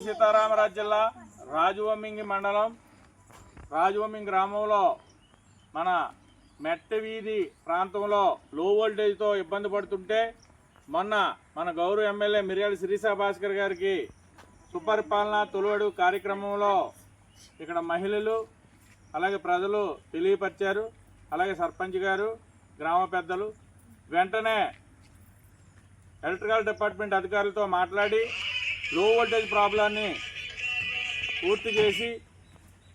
సీతారామరాజు జిల్లా రాజవమ్మింగి మండలం రాజవమ్మింగి గ్రామంలో మన మెట్ట వీధి ప్రాంతంలో లో వోల్టేజ్తో ఇబ్బంది పడుతుంటే మొన్న మన గౌరవ ఎమ్మెల్యే మిర్యాల శిరీషా భాస్కర్ గారికి సుపరిపాలన తొలువడు కార్యక్రమంలో ఇక్కడ మహిళలు అలాగే ప్రజలు తెలియపరిచారు. అలాగే సర్పంచ్ గారు గ్రామ పెద్దలు వెంటనే ఎలక్ట్రికల్ డిపార్ట్మెంట్ అధికారులతో మాట్లాడి లో వోల్టేజ్ ప్రాబ్లాన్ని పూర్తి చేసి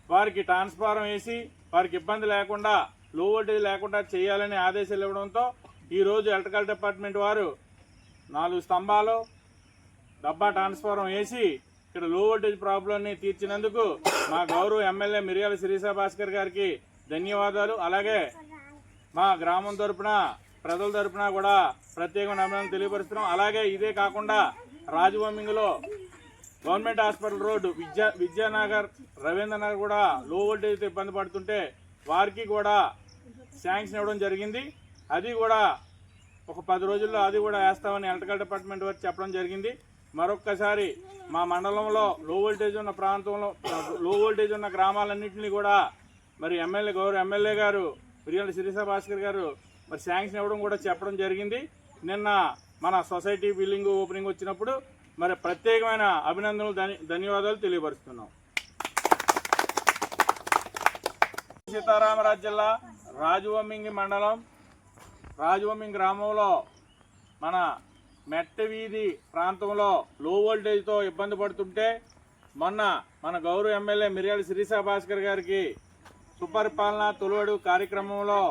వారికి ట్రాన్స్ఫారం వేసి వారికి ఇబ్బంది లేకుండా లో వోల్టేజ్ లేకుండా చేయాలని ఆదేశాలు ఇవ్వడంతో ఈరోజు ఎలక్ట్రికల్ డిపార్ట్మెంట్ వారు నాలుగు స్తంభాలు డబ్బా ట్రాన్స్ఫారం వేసి ఇక్కడ లో వోల్టేజ్ ప్రాబ్లంని తీర్చినందుకు మా గౌరవ ఎమ్మెల్యే మిర్యాల శిరీషా భాస్కర్ గారికి ధన్యవాదాలు. అలాగే మా గ్రామం తరపున ప్రజల తరపున కూడా ప్రత్యేకమైన అభినందనలు తెలియపరుస్తున్నాం. అలాగే ఇదే కాకుండా రాజభూమిలో గవర్నమెంట్ హాస్పిటల్ రోడ్ విద్యా విద్యానగర్ రవీంద్ర నగర్ కూడా లో వోల్టేజ్తో ఇబ్బంది పడుతుంటే వారికి కూడా శాంక్షన్ ఇవ్వడం జరిగింది. అది కూడా ఒక పది రోజుల్లో అది కూడా వేస్తామని ఎలక్ట్రికల్ డిపార్ట్మెంట్ వారు చెప్పడం జరిగింది. మరొక్కసారి మా మండలంలో లో వోల్టేజ్ ఉన్న ప్రాంతంలో లో వోల్టేజ్ ఉన్న గ్రామాలన్నింటినీ కూడా మరి ఎమ్మెల్యే గౌరవ ఎమ్మెల్యే గారు మిరియాల శిరీష భాస్కర్ గారు మరి శాంక్షన్ ఇవ్వడం కూడా చెప్పడం జరిగింది. నిన్న మన సొసైటీ బిల్డింగ్ ఓపెనింగ్ వచ్చినప్పుడు మరి ప్రత్యేకమైన అభినందనలు ధన్యవాదాలు తెలియపరుస్తున్నాం. సీతారామరాజు జిల్లా రాజవమ్మింగి మండలం రాజవమ్మింగ్ గ్రామంలో మన మెట్ట వీధి ప్రాంతంలో లో వోల్టేజ్తో ఇబ్బంది పడుతుంటే మొన్న మన గౌరవ ఎమ్మెల్యే మిర్యాల శిరీష భాస్కర్ గారికి సుపరిపాలన తొలివడు కార్యక్రమంలో